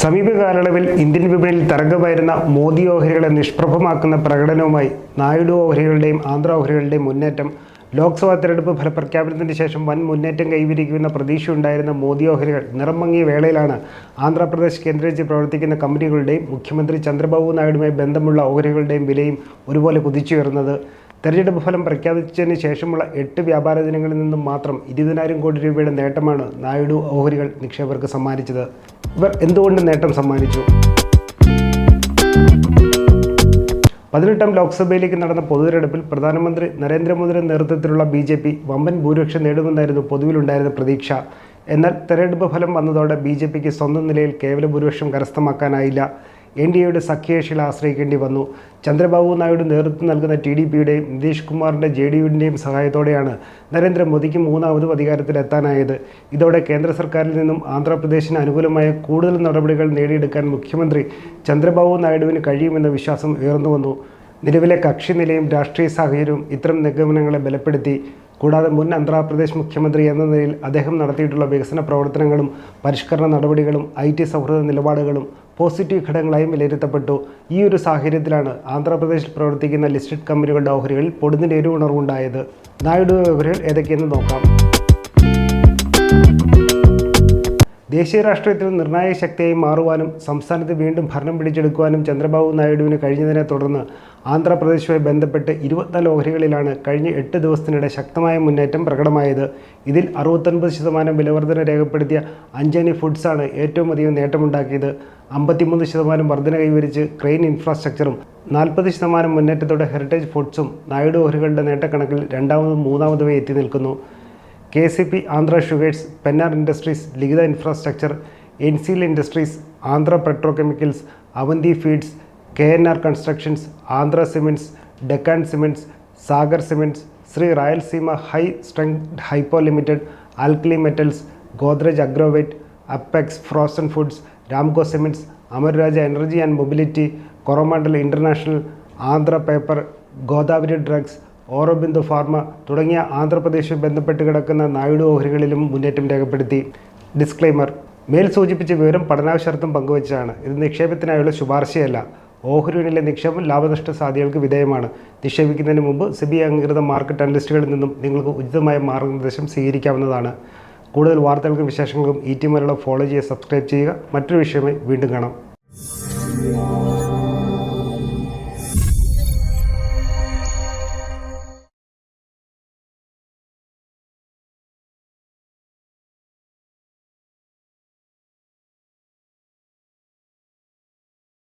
സമീപ കാലയളവിൽ ഇന്ത്യൻ വിപണിയിൽ തരംഗമായിരുന്ന മോദി ഓഹരികളെ നിഷ്പ്രഭമാക്കുന്ന പ്രകടനവുമായി നായിഡു ഓഹരികളുടെയും ആന്ധ്ര ഓഹരികളുടെയും മുന്നേറ്റം. ലോക്സഭാ തെരഞ്ഞെടുപ്പ് ഫലപ്രഖ്യാപനത്തിന് ശേഷം വൻ മുന്നേറ്റം കൈവരിക്കുമെന്ന പ്രതീക്ഷയുണ്ടായിരുന്ന മോദി ഓഹരികൾ നിറം മങ്ങിയ വേളയിലാണ് ആന്ധ്രാപ്രദേശ് കേന്ദ്രീകരിച്ച് പ്രവർത്തിക്കുന്ന കമ്പനികളുടെയും മുഖ്യമന്ത്രി ചന്ദ്രബാബു നായിഡുമായി ബന്ധമുള്ള ഓഹരികളുടെയും വിലയും ഒരുപോലെ കുതിച്ചുയർന്നത്. തെരഞ്ഞെടുപ്പ് ഫലം പ്രഖ്യാപിച്ചതിന് ശേഷമുള്ള എട്ട് വ്യാപാര ദിനങ്ങളിൽ നിന്നും മാത്രം ഇരുപതിനായിരം കോടി രൂപയുടെ നേട്ടമാണ് നായിഡു ഓഹരികൾ നിക്ഷേപകർക്ക് സമ്മാനിച്ചത്. ഇവർ എന്തുകൊണ്ട് നേട്ടം സമ്മാനിച്ചു? പതിനെട്ടാം ലോക്സഭയിലേക്ക് നടന്ന പൊതുതെരഞ്ഞെടുപ്പിൽ പ്രധാനമന്ത്രി നരേന്ദ്രമോദിയുടെ നേതൃത്വത്തിലുള്ള ബി ജെ പി വമ്പൻ ഭൂരിപക്ഷം നേടുമെന്നായിരുന്നു പൊതുവിലുണ്ടായിരുന്ന പ്രതീക്ഷ. എന്നാൽ തെരഞ്ഞെടുപ്പ് ഫലം വന്നതോടെ ബി ജെ പിക്ക് സ്വന്തം നിലയിൽ കേവല ഭൂരിപക്ഷം കരസ്ഥമാക്കാനായില്ല. എൻ ഡി എയുടെ സഖ്യകക്ഷികളെ ആശ്രയിക്കേണ്ടി വന്നു. ചന്ദ്രബാബു നായിഡു നേതൃത്വം നൽകുന്ന ടി ഡി പിയുടെയും നിതീഷ് കുമാറിന്റെ ജെ ഡി യുവിന്റെയും സഹായത്തോടെയാണ് നരേന്ദ്രമോദിക്ക് മൂന്നാമതും അധികാരത്തിലെത്താനായത്. ഇതോടെ കേന്ദ്ര സർക്കാരിൽ നിന്നും ആന്ധ്രാപ്രദേശിന് അനുകൂലമായ കൂടുതൽ നടപടികൾ നേടിയെടുക്കാൻ മുഖ്യമന്ത്രി ചന്ദ്രബാബു നായിഡുവിന് കഴിയുമെന്ന വിശ്വാസം ഉയർന്നു വന്നു. നിലവിലെ കക്ഷി നിലയും രാഷ്ട്രീയ സാഹചര്യവും ഇത്തരം നിഗമനങ്ങളെ ബലപ്പെടുത്തി. കൂടാതെ മുൻ ആന്ധ്രാപ്രദേശ് മുഖ്യമന്ത്രി എന്ന നിലയിൽ അദ്ദേഹം നടത്തിയിട്ടുള്ള വികസന പ്രവർത്തനങ്ങളും പരിഷ്കരണ നടപടികളും ഐ ടി സൗഹൃദ നിലപാടുകളും പോസിറ്റീവ് ഘടകങ്ങളായും വിലയിരുത്തപ്പെട്ടു. ഈ ഒരു സാഹചര്യത്തിലാണ് ആന്ധ്രാപ്രദേശിൽ പ്രവർത്തിക്കുന്ന ലിസ്റ്റഡ് കമ്പനികളുടെ ഓഹരികളിൽ പൊടുന്നിന്റെ ഒരു ഉണർവുണ്ടായത്. നായിഡു ഓഹരികൾ ഏതൊക്കെയെന്ന് നോക്കാം. ദേശീയ രാഷ്ട്രീയത്തിൽ നിർണായക ശക്തിയായി മാറുവാനും സംസ്ഥാനത്ത് വീണ്ടും ഭരണം പിടിച്ചെടുക്കുവാനും ചന്ദ്രബാബു നായിഡുവിന് കഴിഞ്ഞതിനെ തുടർന്ന് ആന്ധ്രാപ്രദേശുമായി ബന്ധപ്പെട്ട് ഇരുപത്തിനാല് ഓഹരികളിലാണ് കഴിഞ്ഞ എട്ട് ദിവസത്തിനിടെ ശക്തമായ മുന്നേറ്റം പ്രകടമായത്. ഇതിൽ അറുപത്തൊൻപത് ശതമാനം വിലവർധന രേഖപ്പെടുത്തിയ അഞ്ചനി ഫുഡ്സാണ് ഏറ്റവും അധികം നേട്ടമുണ്ടാക്കിയത്. അമ്പത്തിമൂന്ന് ശതമാനം വർധന കൈവരിച്ച് ക്രെയിൻ ഇൻഫ്രാസ്ട്രക്ചറും നാൽപ്പത് ശതമാനം മുന്നേറ്റത്തോടെ ഹെറിറ്റേജ് ഫുഡ്സും നായിഡു ഓഹരികളുടെ നേട്ടക്കണക്കിൽ രണ്ടാമതും മൂന്നാമതുമായി എത്തി നിൽക്കുന്നു. K C P Andhra sugars Pennar industries Likhitha infrastructure NCL industries Andhra petrochemicals Avanti feeds K N R constructions Andhra cements Deccan cements Sagar cements Shri Rayalaseema high strength hypo limited alkali metals Godrej agrovet apex frozen foods Ramco cements Amara Raja energy and mobility Coromandel international Andhra paper Godavari drugs Aurobindo pharma തുടങ്ങിയ ആന്ധ്രാപ്രദേശ് ബന്ധപ്പെട്ട് കിടക്കുന്ന നായിഡു ഓഹരികളിലും മുന്നേറ്റം രേഖപ്പെടുത്തി. Disclaimer മേൽ സൂചിപ്പിച്ച വിവരം പഠനാവശ്യാർത്ഥം പങ്കുവച്ചാണ്. ഇത് നിക്ഷേപത്തിനായുള്ള ശുപാർശയല്ല. ഓഹരിയിലെ നിക്ഷേപം ലാഭനഷ്ട സാധ്യതകൾക്ക് വിധേയമാണ്. നിക്ഷേപിക്കുന്നതിന് മുമ്പ് സെബി അംഗീകൃത മാർക്കറ്റ് അനലിസ്റ്റുകളിൽ നിന്നും നിങ്ങൾക്ക് ഉചിതമായ മാർഗനിർദ്ദേശം സ്വീകരിക്കാവുന്നതാണ്. കൂടുതൽ വാർത്തകൾക്കും വിശേഷങ്ങൾക്കും ഈ ടി മലയാളം ഫോളോ ചെയ്യുക സബ്സ്ക്രൈബ് ചെയ്യുക. മറ്റൊരു വിഷയമായി വീണ്ടും കാണാം.